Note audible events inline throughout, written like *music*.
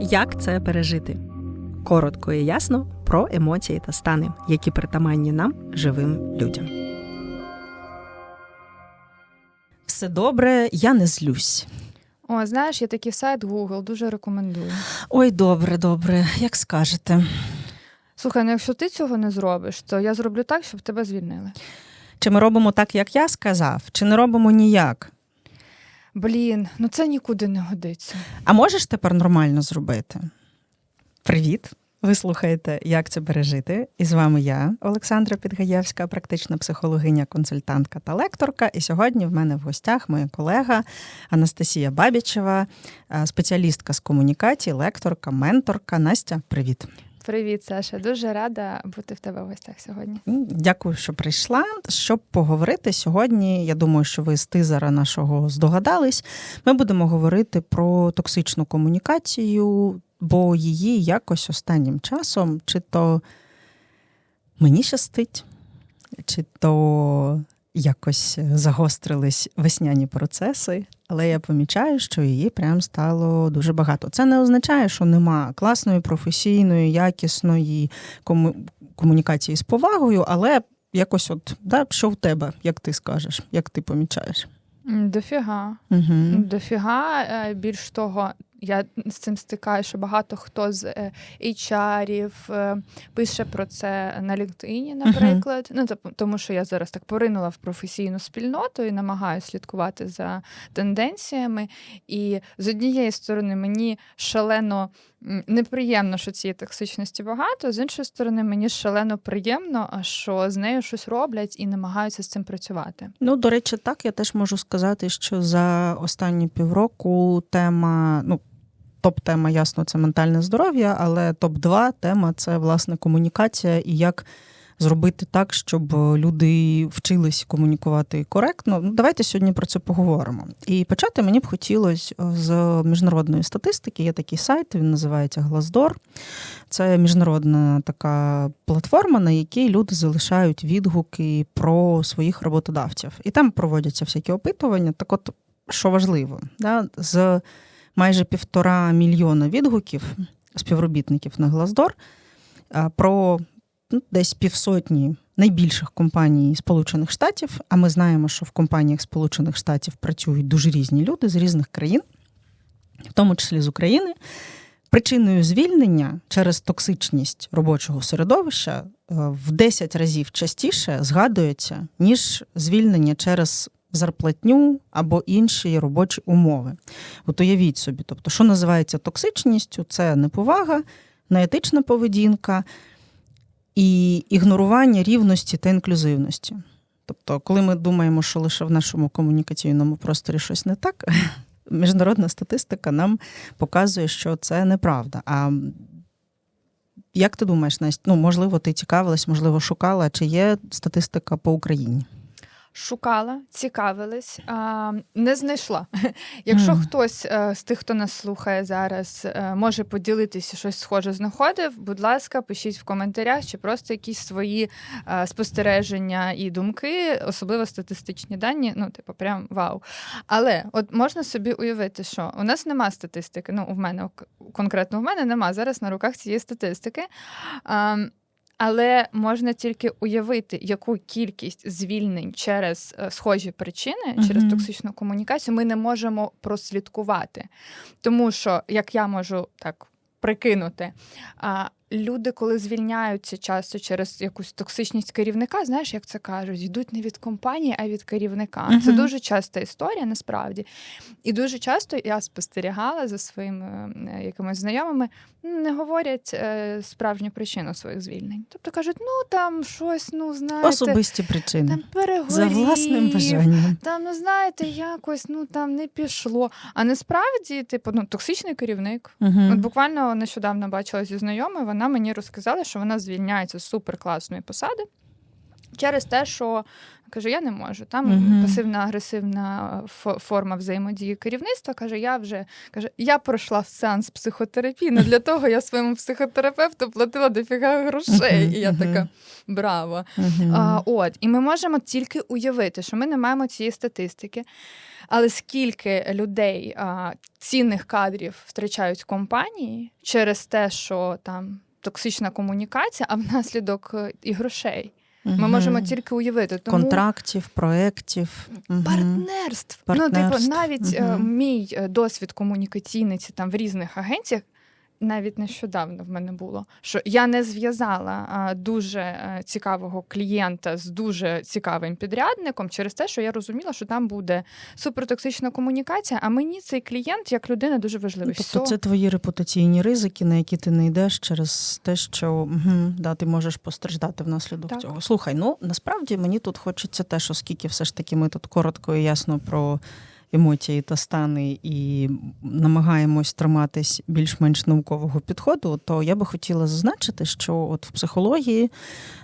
Як це пережити? Коротко і ясно про емоції та стани, які притаманні нам, живим людям. Все добре, я не злюсь. О, знаєш, є такий сайт Google, дуже рекомендую. Ой, добре, добре, як скажете. Слухай, ну якщо ти цього не зробиш, то я зроблю так, щоб тебе звільнили. Чи ми робимо так, як я сказав, чи не робимо ніяк? Блін, ну це нікуди не годиться. А можеш тепер нормально зробити? Привіт! Ви слухаєте, як це пережити? І з вами я, Олександра Підгаєвська, практична психологиня, консультантка та лекторка. І сьогодні в мене в гостях моя колега Анастасія Бабічева, е, спеціалістка з комунікації, лекторка, менторка. Настя, привіт. Привіт, Саша. Дуже рада бути в тебе в гостях сьогодні. Дякую, що прийшла. Щоб поговорити сьогодні, я думаю, що ви з тизера нашого здогадались. Ми будемо говорити про токсичну комунікацію, бо її якось останнім часом, чи то мені щастить, чи то якось загострились весняні процеси, але я помічаю, що її прям стало дуже багато. Це не означає, що нема класної, професійної, якісної кому- комунікації з повагою, але якось от, да, що в тебе, як ти скажеш, як ти помічаєш? Дофіга. Угу. Дофіга. Е, Більш того, я з цим стикаю, що багато хто з е, HR-ів е, пише про це на LinkedIn, наприклад. Ну, тоб- тому що я зараз так поринула в професійну спільноту і намагаюся слідкувати за тенденціями. І з однієї сторони, мені шалено неприємно, що цієї токсичності багато. З іншої сторони, мені шалено приємно, що з нею щось роблять і намагаються з цим працювати. Ну, до речі, так, я теж можу сказати, що за останні півроку тема, ну, топ-тема, ясно, це ментальне здоров'я, але топ-2 тема це власне комунікація і як зробити так, щоб люди вчились комунікувати коректно. Ну, давайте сьогодні про це поговоримо. І почати мені б хотілося з міжнародної статистики. Є такий сайт, він називається Glassdoor. Це міжнародна така платформа, на якій люди залишають відгуки про своїх роботодавців. І там проводяться всякі опитування. Так от, що важливо, да, з майже півтора мільйона відгуків співробітників на а, про ну, десь півсотні найбільших компаній Сполучених Штатів. А ми знаємо, що в компаніях Сполучених Штатів працюють дуже різні люди з різних країн, в тому числі з України. Причиною звільнення через токсичність робочого середовища е, в 10 разів частіше згадується, ніж звільнення через зарплатню або інші робочі умови. От уявіть собі, тобто, що називається токсичністю, це неповага, неетична поведінка і ігнорування рівності та інклюзивності. Тобто, коли ми думаємо, що лише в нашому комунікаційному просторі щось не так, *laughs* міжнародна статистика нам показує, що це неправда. А як ти думаєш, Настя? Ну, можливо, ти цікавилась, можливо, шукала, чи є статистика по Україні? Шукала, цікавилась, а, не знайшла. *laughs* Якщо хтось е, з тих, хто нас слухає зараз, е, може поділитися щось схоже знаходив, будь ласка, пишіть в коментарях чи просто якісь свої е, спостереження і думки, особливо статистичні дані. Ну, типу, прям вау. Але от можна собі уявити, що у нас нема статистики. Ну, у мене конкретно в мене нема зараз на руках цієї статистики. Але можна тільки уявити, яку кількість звільнень через е, схожі причини, через токсичну комунікацію, ми не можемо прослідкувати. Тому що, як я можу так прикинути, люди, коли звільняються часто через якусь токсичність керівника, знаєш, як це кажуть, йдуть не від компанії, а від керівника. Це дуже часта історія, насправді. І дуже часто я спостерігала за своїми е, якимись знайомими, не говорять е, справжню причину своїх звільнень. Тобто кажуть, ну там щось, ну знаєте, Особисті причини. там перегорів, За власним бажанням. Там, ну знаєте, якось ну там не пішло. А насправді, типу, ну токсичний керівник. Угу. От буквально нещодавно бачила зі знайомою, вона мені розказала, що вона звільняється з суперкласної посади. Через те, що каже, я не можу. Там Мгм. пасивна-агресивна форма взаємодії керівництва. Каже, я вже каже, я пройшла сеанс психотерапії. Не для того я своєму психотерапевту платила дофіга грошей. Мгм, І я така браво. Мгм. А, от, і ми можемо тільки уявити, що ми не маємо цієї статистики. Але скільки людей а, цінних кадрів втрачають компанії через те, що там токсична комунікація, а внаслідок е, і грошей. Ми Мгм. можемо тільки уявити. Тому контрактів, проєктів. Мгм. партнерств. Ну, Партнерств. типу, навіть е, мій е, досвід комунікаційний ці там в різних агенціях. Навіть нещодавно в мене було, що я не зв'язала дуже е, цікавого клієнта з дуже цікавим підрядником через те, що я розуміла, що там буде супертоксична комунікація. А мені цей клієнт як людина дуже важливий. Тобто Всьо. це твої репутаційні ризики, на які ти не йдеш через те, що угу, да, ти можеш постраждати внаслідок Так. цього. Слухай, ну насправді мені тут хочеться те, оскільки все ж таки ми тут коротко і ясно про емоції та стани і намагаємось триматись більш-менш наукового підходу, то я би хотіла зазначити, що от в психології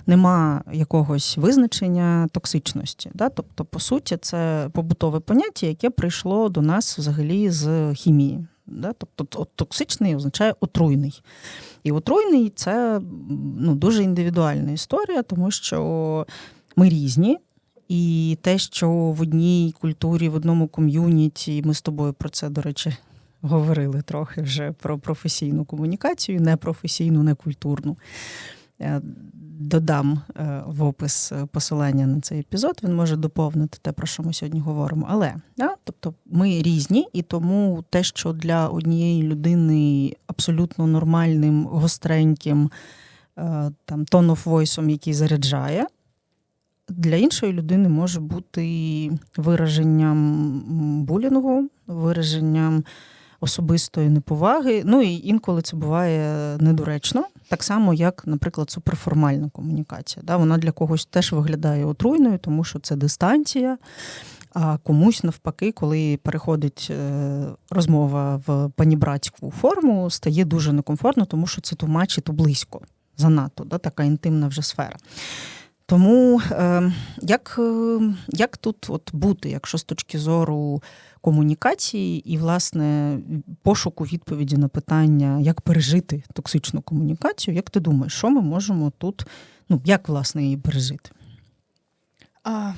нема якогось визначення токсичності. Да? Тобто, по суті, це побутове поняття, яке прийшло до нас взагалі з хімії. Да? Тобто от токсичний означає отруйний. І отруйний це ну, дуже індивідуальна історія, тому що ми різні. І те, що в одній культурі, в одному ком'юніті, ми з тобою про це, до речі, говорили трохи вже про професійну комунікацію, не професійну, не культурну. Е, Додам е, в опис е, посилання на цей епізод, він може доповнити те, про що ми сьогодні говоримо. Але да, тобто ми різні, і тому те, що для однієї людини абсолютно нормальним, гостреньким там tone of voice, який заряджає, для іншої людини може бути вираженням булінгу, вираженням особистої неповаги. Ну і інколи це буває недоречно, так само, як, наприклад, суперформальна комунікація. Да? Вона для когось теж виглядає отруйною, тому що це дистанція. А комусь навпаки, коли переходить е, розмова в панібратську форму, стає дуже некомфортно, тому що це тумачить близько, занадто, да? така інтимна вже сфера. Тому е, як, е, як тут от бути, якщо з точки зору комунікації і, власне, пошуку відповіді на питання, як пережити токсичну комунікацію, як ти думаєш, що ми можемо тут, ну як власне її пережити? А,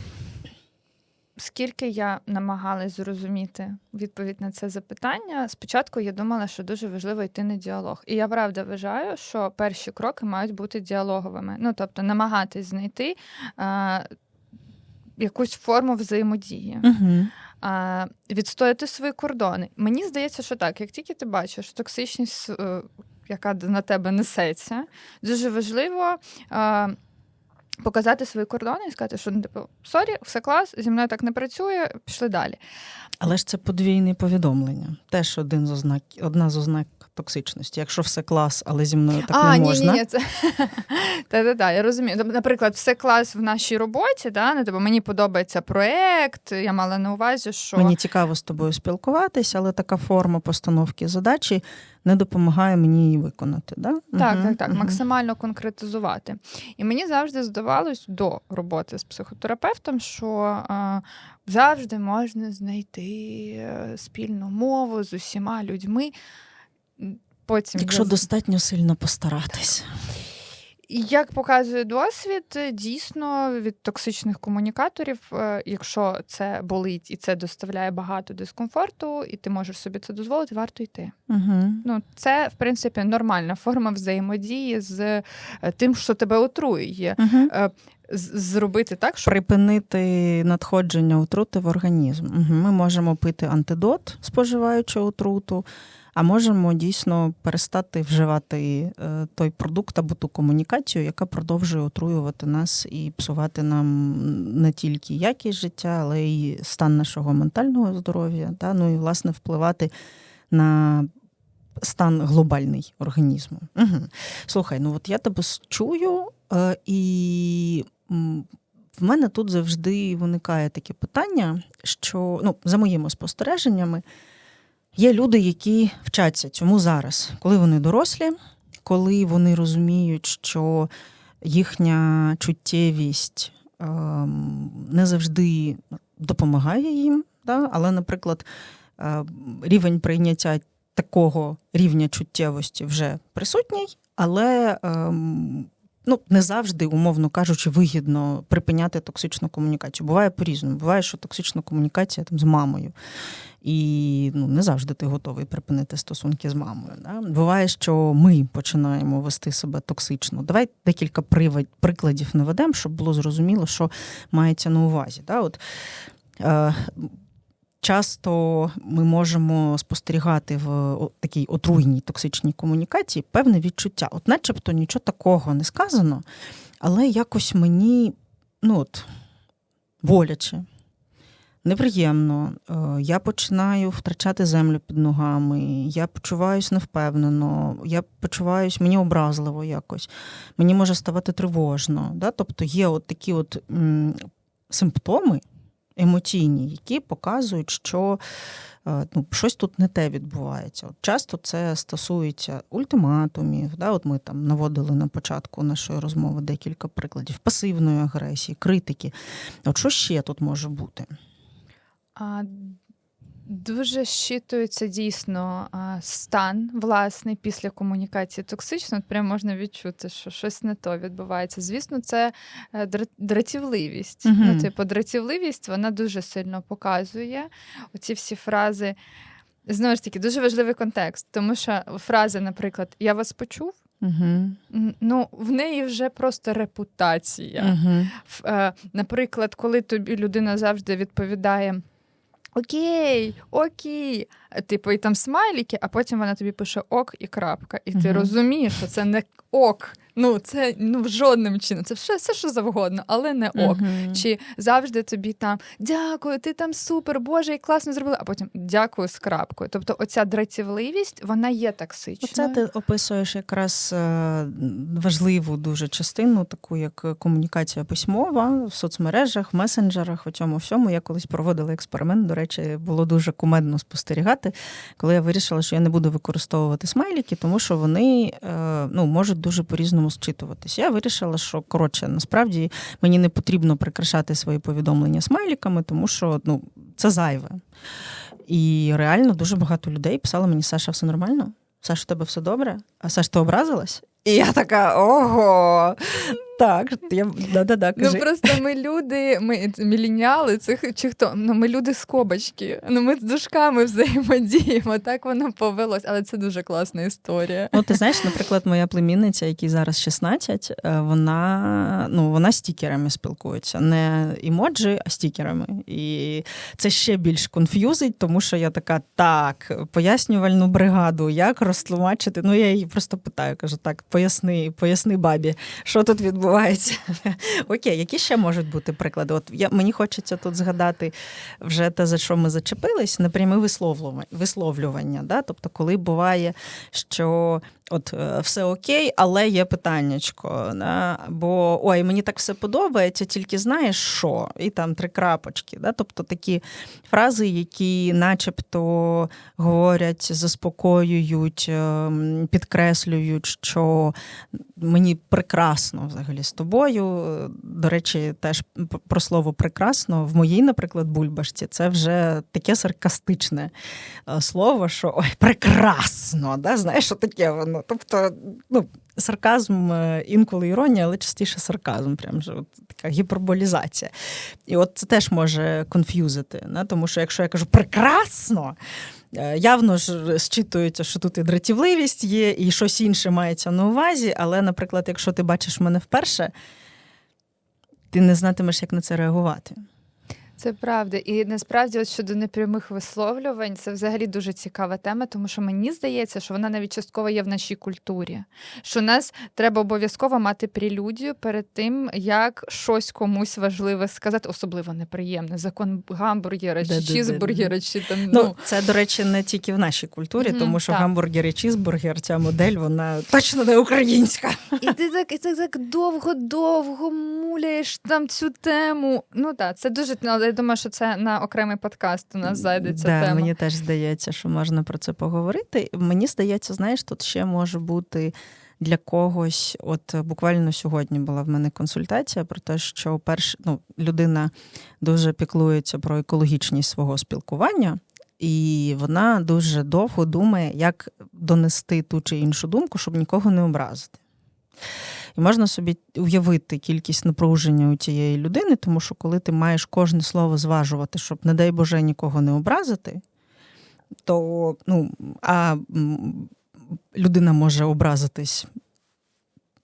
скільки я намагалась зрозуміти відповідь на це запитання, спочатку я думала, що дуже важливо йти на діалог. І я правда вважаю, що перші кроки мають бути діалоговими. Ну тобто намагатись знайти а, якусь форму взаємодії. Угу. а, відстояти свої кордони. Мені здається, що так, як тільки ти бачиш токсичність, е, яка на тебе несеться, дуже важливо. А, Показати свої кордони і сказати, що ну, типу, сорі, все клас, зі мною так не працює, пішли далі. Але ж це подвійне повідомлення. Теж один з ознак, одна з ознак токсичності. Якщо все клас, але зі мною так а, не ні, можна. ні, ні, це *laughs* та-та-та, я розумію. Тобто, Наприклад, все клас в нашій роботі, да? ну, тобто, мені подобається проект. Я мала на увазі, що Мені цікаво з тобою спілкуватися, але така форма постановки задачі не допомагає мені її виконати. Да? Так, Мгм, так, так, максимально конкретизувати. І мені завжди здавалось до роботи з психотерапевтом, що е, завжди можна знайти е, спільну мову з усіма людьми. Потім Якщо я... достатньо сильно постаратись. Як показує досвід, дійсно від токсичних комунікаторів, е, якщо це болить і це доставляє багато дискомфорту, і ти можеш собі це дозволити, варто йти. Угу. Ну, це в принципі нормальна форма взаємодії з е, тим, що тебе отруює. Угу. Зробити так, щоб Припинити надходження отрути в організм. Угу. Ми можемо пити антидот, споживаючи отруту, а можемо дійсно перестати вживати е, той продукт або ту комунікацію, яка продовжує отруювати нас і псувати нам не тільки якість життя, але й стан нашого ментального здоров'я, та ну і власне впливати на стан глобальний організму. Угу. Слухай, ну от я тебе чую, е, і в мене тут завжди виникає таке питання, що ну, за моїми спостереженнями, є люди, які вчаться цьому зараз, коли вони дорослі, коли вони розуміють, що їхня чуттєвість ем, не завжди допомагає їм. Да? Але, наприклад, е, рівень прийняття такого рівня чуттєвості вже присутній, але ем, ну, не завжди, умовно кажучи, вигідно припиняти токсичну комунікацію. Буває по-різному. Буває, що токсична комунікація там з мамою. І ну, не завжди ти готовий припинити стосунки з мамою. Да? Буває, що ми починаємо вести себе токсично. Давай декілька прикладів наведемо, щоб було зрозуміло, що мається на увазі. Да? От, е, часто ми можемо спостерігати в такій отруйній токсичній комунікації певне відчуття. От, начебто, нічого такого не сказано, але якось мені ну, от, боляче. Неприємно, Е, я починаю втрачати землю під ногами, я почуваюся невпевнено, я почуваюся мені образливо якось, мені може ставати тривожно. Да? Тобто є от такі от симптоми емоційні, які показують, що е, ну, щось тут не те відбувається. От часто це стосується ультиматумів. Да? От ми там наводили на початку нашої розмови декілька прикладів пасивної агресії, критики. От що ще тут може бути? А, Дуже щитується дійсно а, стан власний після комунікації токсично. От прям можна відчути, що щось не то відбувається. Звісно, це е, дра- дратівливість. Мгм. Ну, типу, дратівливість вона дуже сильно показує оці всі фрази. Знову ж таки, дуже важливий контекст, тому що фраза, наприклад, я вас почув. М, Ну, в неї вже просто репутація. Е, Наприклад, коли тобі людина завжди відповідає. Окей, окей. Типу, і там смайліки, а потім вона тобі пише ок і крапка. І ти Мгм. розумієш, що це не ок. Ну, це ну, в жодним чином. Це все, все що завгодно, але не ок. Чи завжди тобі там дякую, ти там супер, Боже, і класно зробила, а потім дякую з крапкою. Тобто, оця дратівливість, вона є токсичною. Це ти описуєш якраз е, важливу дуже частину, таку як комунікація письмова в соцмережах, в месенджерах, у цьому всьому. Я колись проводила експеримент. До речі, було дуже кумедно спостерігати, коли я вирішила, що я не буду використовувати смайліки, тому що вони е, ну, можуть дуже по-різному зчитуватися. Я вирішила, що коротше, насправді мені не потрібно прикрашати свої повідомлення смайліками, тому що ну, це зайве. І реально дуже багато людей писали мені: Саша, все нормально? Саша, у тебе все добре? А Саша, ти образилась? І я така: ого! Так, я да-да-да, Ну просто ми люди, ми міліняли цих чи хто. Ну ми люди скобочки. Ну ми з дужками взаємодіємо. Так воно повелось, але це дуже класна історія. Ну, ти знаєш, наприклад, моя племінниця, якій зараз 16, е, вона ну вона стікерами спілкується, не емоджі, а стікерами. І це ще більш конф'юзить, тому що я така, так, пояснювальну бригаду, як розтлумачити. Ну, я її просто питаю, кажу, так, поясни, поясни бабі, що тут відбувається. *laughs* Окей, які ще можуть бути приклади? От я мені хочеться тут згадати вже те, за що ми зачепились, напряме висловлювання, висловлювання. Да? Тобто, коли буває, що от е, все окей, але є питаннячко. Да? Бо ой, мені так все подобається, тільки знаєш що? І там три крапочки. Да? Тобто такі фрази, які начебто говорять, заспокоюють, ем, підкреслюють, що мені прекрасно взагалі з тобою. До речі, теж про слово прекрасно в моїй, наприклад, бульбашці це вже таке саркастичне е, слово, що ой, прекрасно. Да? Знаєш, що таке воно? Тобто, ну, сарказм, е, інколи іронія, але частіше сарказм, прям же от така гіперболізація. І от це теж може конф'юзити. Да? Тому що якщо я кажу прекрасно. е, Явно ж зчитується, що тут і дратівливість є, і щось інше мається на увазі. Але, наприклад, якщо ти бачиш мене вперше, ти не знатимеш, як на це реагувати. Це правда. І насправді, от щодо непрямих висловлювань, це взагалі дуже цікава тема, тому що мені здається, що вона навіть частково є в нашій культурі. Що нас треба обов'язково мати прелюдію перед тим, як щось комусь важливе сказати, особливо неприємне. Закон гамбургера чи чізбургера, чи там Ну, ну. це, до речі, не тільки в нашій культурі, тому що так. гамбургер і чізбургер, ця модель, вона точно не українська. І ти так, і ти так довго-довго муляєш там цю тему. Ну так, це дуже але я думаю, що це на окремий подкаст у нас зайде ця да, тема. Мені теж здається, що можна про це поговорити. Мені здається, знаєш, тут ще може бути для когось, от буквально сьогодні була в мене консультація про те, що перш, ну, людина дуже піклується про екологічність свого спілкування, і вона дуже довго думає, як донести ту чи іншу думку, щоб нікого не образити. І можна собі уявити кількість напруження у цієї людини, тому що коли ти маєш кожне слово зважувати, щоб, не дай Боже, нікого не образити, то ну, а людина може образитись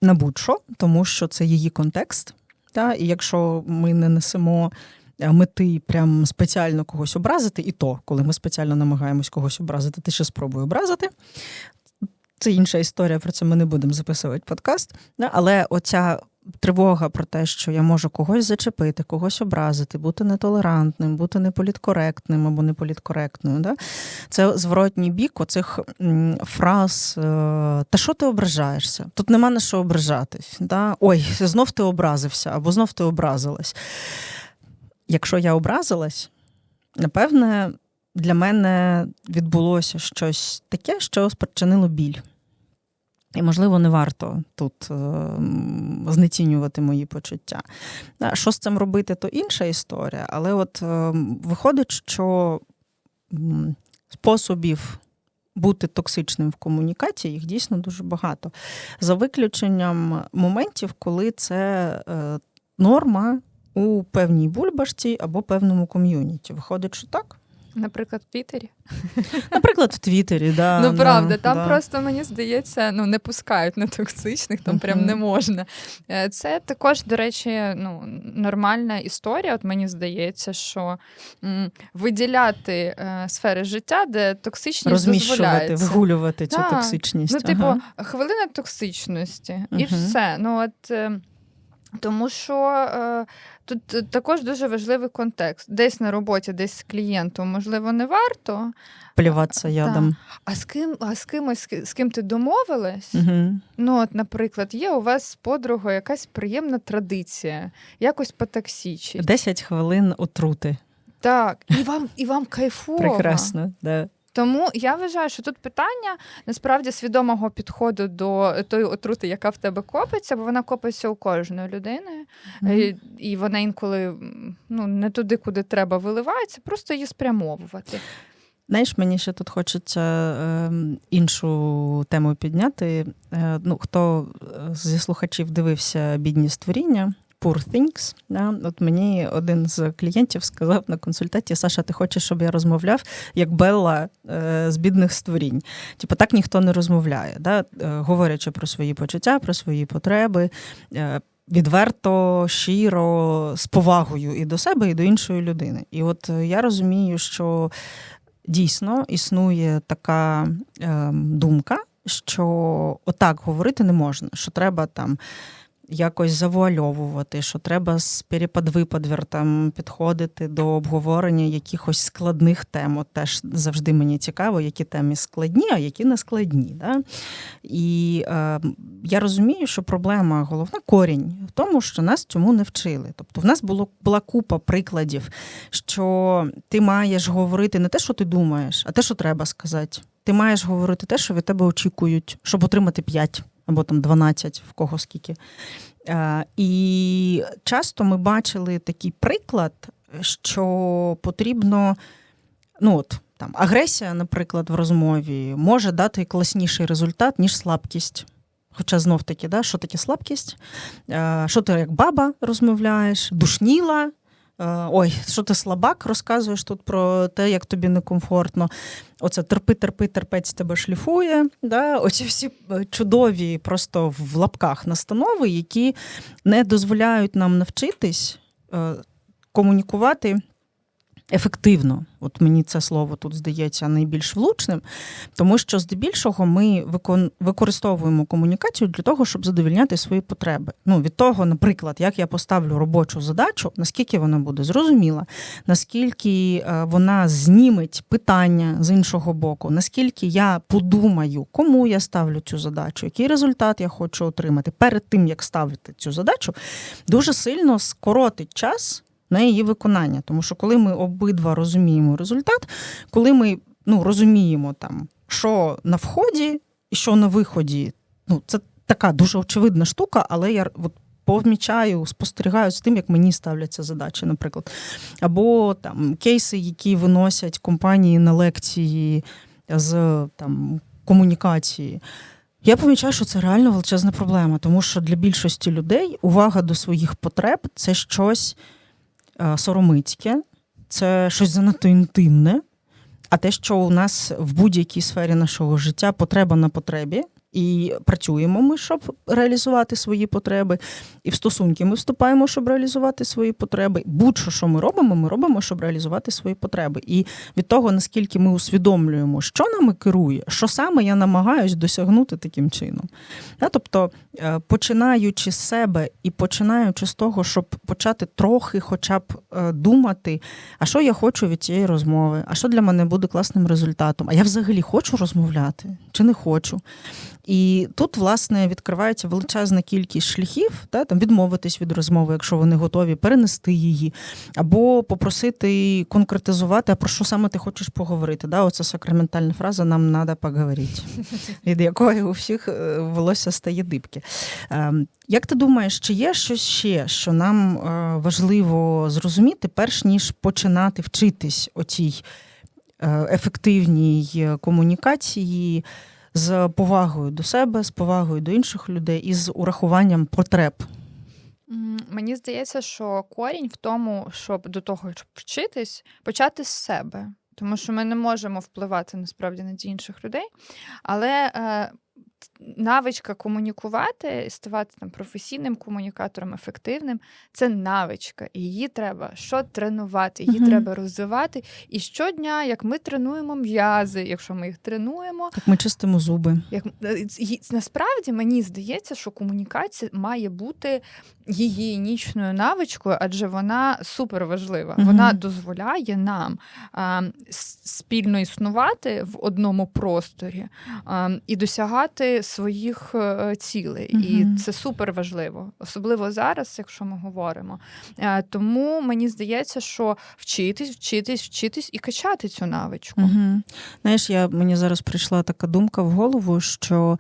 на будь-що, тому що це її контекст. Та? І якщо ми не несемо е, мети прям спеціально когось образити, і то, коли ми спеціально намагаємось когось образити, ти ще спробуй образити. Це інша історія, про це ми не будемо записувати подкаст. Але оця тривога про те, що я можу когось зачепити, когось образити, бути нетолерантним, бути неполіткоректним або неполіткоректною. Да? Це зворотній бік оцих фраз е, Та що ти ображаєшся? Тут нема на що ображатись. Да? Ой, знов ти образився або знов ти образилась. Якщо я образилась, напевне, для мене відбулося щось таке, що спричинило біль. І, можливо, не варто тут е, знецінювати мої почуття. Що з цим робити, то інша історія. Але от е, виходить, що способів бути токсичним в комунікації їх дійсно дуже багато. За виключенням моментів, коли це е, норма у певній бульбашці або певному ком'юніті. Виходить, що так? Наприклад, в Пітері. *laughs* Наприклад, в Твіттері, да, ну правда, там да. просто мені здається, ну не пускають на токсичних, там прям не можна. Е, Це також, до речі, ну нормальна історія. От мені здається, що м, виділяти е, сфери життя, де токсичність розміщувати, дозволяється. вигулювати цю Да. токсичність. Ну, типу, ага. хвилина токсичності, і все. Ну от. Тому що е, тут е, також дуже важливий контекст. Десь на роботі, десь з клієнтом, можливо, не варто. плюватися ядом. А з ким, а з кимось, з ким ти домовилась? Угу. Ну, от, наприклад, є у вас з подругою якась приємна традиція, якось потоксичить. 10 хвилин отрути. Так, і вам, і вам кайфово. Прекрасно. Да. Тому я вважаю, що тут питання насправді свідомого підходу до тої отрути, яка в тебе копиться, бо вона копиться у кожної людини, Мгм. і, і вона інколи ну, не туди, куди треба, виливається, просто її спрямовувати. Знаєш, мені ще тут хочеться е, іншу тему підняти. Е, ну, хто е, зі слухачів дивився бідні створіння, Poor Things, да? от мені один з клієнтів сказав на консультації: Саша, ти хочеш, щоб я розмовляв як Белла е, з бідних створінь. Типу, так ніхто не розмовляє, да? е, говорячи про свої почуття, про свої потреби. Е, Відверто, щиро, з повагою і до себе, і до іншої людини. І от е, я розумію, що дійсно існує така е, думка, що отак говорити не можна, що треба там якось завуальовувати, що треба з перепад-випадвір підходити до обговорення якихось складних тем. От теж завжди мені цікаво, які теми складні, а які не складні. Да? І е, я розумію, що проблема головна корінь в тому, що нас цьому не вчили. Тобто, в нас було була купа прикладів, що ти маєш говорити не те, що ти думаєш, а те, що треба сказати. Ти маєш говорити те, що від тебе очікують, щоб отримати 5 або там 12, в кого скільки. Е, І часто ми бачили такий приклад, що потрібно, ну от там агресія, наприклад, в розмові може дати класніший результат, ніж слабкість. Хоча знов таки, да, що таке слабкість? Е, Що ти як баба розмовляєш, душніла. Е, Ой, що ти слабак, розказуєш тут про те, як тобі некомфортно. Оце терпи, терпи, терпець тебе шліфує. Да? Оці всі е, чудові, просто в лапках настанови, які не дозволяють нам навчитись е, комунікувати ефективно. От мені це слово тут здається найбільш влучним, тому що здебільшого ми використовуємо комунікацію для того, щоб задовільняти свої потреби. Ну, від того, наприклад, як я поставлю робочу задачу, наскільки вона буде зрозуміла, наскільки е, вона зніметь питання з іншого боку, наскільки я подумаю, кому я ставлю цю задачу, який результат я хочу отримати перед тим, як ставити цю задачу, дуже сильно скоротить час на її виконання. Тому що коли ми обидва розуміємо результат, коли ми ну, розуміємо, там, що на вході і що на виході, ну, це така дуже очевидна штука, але я от помічаю, спостерігаю з тим, як мені ставляться задачі, наприклад. Або там кейси, які виносять компанії на лекції з там комунікації. Я помічаю, що це реально величезна проблема, тому що для більшості людей увага до своїх потреб це щось е, соромицьке, це щось занадто інтимне. А те, що у нас в будь-якій сфері нашого життя потреба на потребі, і працюємо ми, щоб реалізувати свої потреби, і в стосунки ми вступаємо, щоб реалізувати свої потреби. Будь-що, що ми робимо, ми робимо, щоб реалізувати свої потреби. І від того, наскільки ми усвідомлюємо, що нами керує, що саме я намагаюсь досягнути таким чином. Тобто, е, починаючи з себе і починаючи з того, щоб почати трохи, хоча б е, думати, а що я хочу від цієї розмови, а що для мене буде класним результатом, а я взагалі хочу розмовляти чи не хочу. І тут, власне, відкривається величезна кількість шляхів, та, там відмовитись від розмови, якщо вони готові, перенести її, або попросити конкретизувати, а про що саме ти хочеш поговорити. Да? Оця сакраментальна фраза Нам треба поговорити, *laughs* від якої у всіх е, волосся стає дибки. Ем, як ти думаєш, чи є щось ще, що нам е, важливо зрозуміти, перш ніж починати вчитись оцій е, ефективній комунікації? З повагою до себе, з повагою до інших людей і з урахуванням потреб. Мені здається, що корінь в тому, щоб до того, щоб вчитись, почати з себе. Тому що ми не можемо впливати насправді на інших людей. Але е, навичка комунікувати, ставати там професійним комунікатором, ефективним це навичка. І її треба що тренувати, її mm треба розвивати. І щодня, як ми тренуємо м'язи, якщо ми їх тренуємо, як ми чистимо зуби. Як е, насправді мені здається, що комунікація має бути гігієнічною навичкою, адже вона супер важлива. mm Вона дозволяє нам а, спільно існувати в одному просторі а, і досягати своїх е, цілей, mm і це супер важливо, особливо зараз, якщо ми говоримо. Е, тому мені здається, що вчитись, вчитись, вчитись і качати цю навичку. mm Знаєш, я мені зараз прийшла така думка в голову, що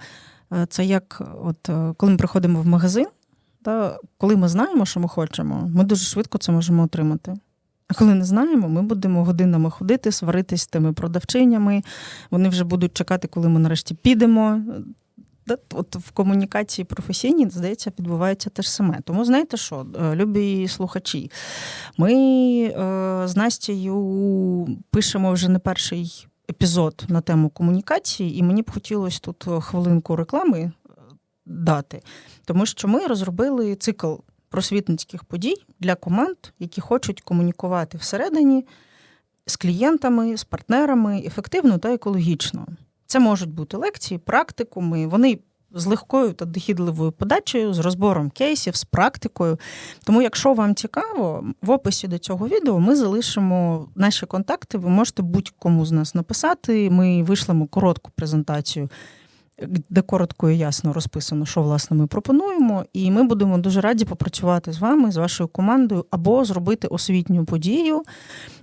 е, це як, от коли ми приходимо в магазин, та коли ми знаємо, що ми хочемо, ми дуже швидко це можемо отримати. А коли не знаємо, ми будемо годинами ходити, сваритись з тими продавчинями. Вони вже будуть чекати, коли ми нарешті підемо. От в комунікації професійній, здається, відбувається те ж саме. Тому знаєте що, е, любі слухачі, ми е, з Настєю пишемо вже не перший епізод на тему комунікації, і мені б хотілося тут хвилинку реклами е, дати, тому що ми розробили цикл просвітницьких подій для команд, які хочуть комунікувати всередині з клієнтами, з партнерами ефективно та екологічно. Це можуть бути лекції, практикуми. Вони з легкою та дохідливою подачею, з розбором кейсів, з практикою. Тому, якщо вам цікаво, в описі до цього відео ми залишимо наші контакти. Ви можете будь-кому з нас написати. Ми вийшлемо коротку презентацію де коротко і ясно розписано, що власне ми пропонуємо, і ми будемо дуже раді попрацювати з вами, з вашою командою, або зробити освітню подію,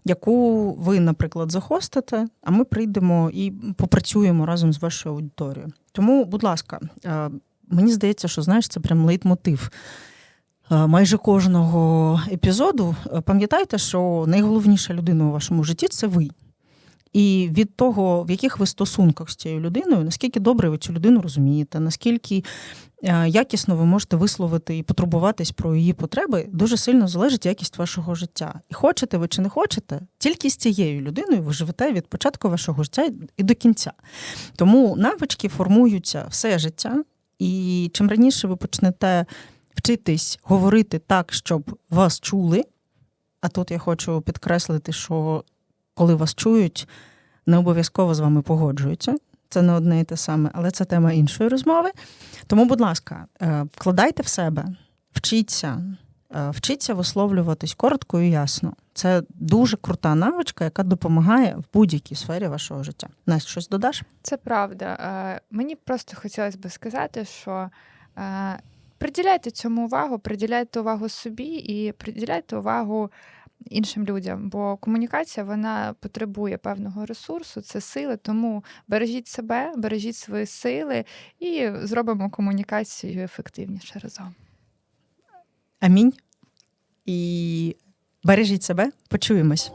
яку ви, наприклад, захостите, а ми прийдемо і попрацюємо разом з вашою аудиторією. Тому, будь ласка, е, мені здається, що знаєш, це прям лейтмотив. Е, майже кожного епізоду е, пам'ятайте, що найголовніша людина у вашому житті це ви. І від того, в яких ви стосунках з цією людиною, наскільки добре ви цю людину розумієте, наскільки е, якісно ви можете висловити і потурбуватись про її потреби, дуже сильно залежить якість вашого життя. І хочете ви чи не хочете, тільки з цією людиною ви живете від початку вашого життя і до кінця. Тому навички формуються все життя, і чим раніше ви почнете вчитись говорити так, щоб вас чули. А тут я хочу підкреслити, що коли вас чують, не обов'язково з вами погоджуються. Це не одне і те саме, але це тема іншої розмови. Тому, будь ласка, е, вкладайте в себе, вчіться, е, вчіться висловлюватись коротко і ясно. Це дуже крута навичка, яка допомагає в будь-якій сфері вашого життя. Настя, щось додаш? Це правда. Е, мені просто хотілося б сказати, що приділяйте цьому увагу, приділяйте увагу собі і приділяйте увагу іншим людям. Бо комунікація вона потребує певного ресурсу, це сили. Тому бережіть себе, бережіть свої сили і зробимо комунікацію ефективніше разом. Амінь. І бережіть себе, почуємось.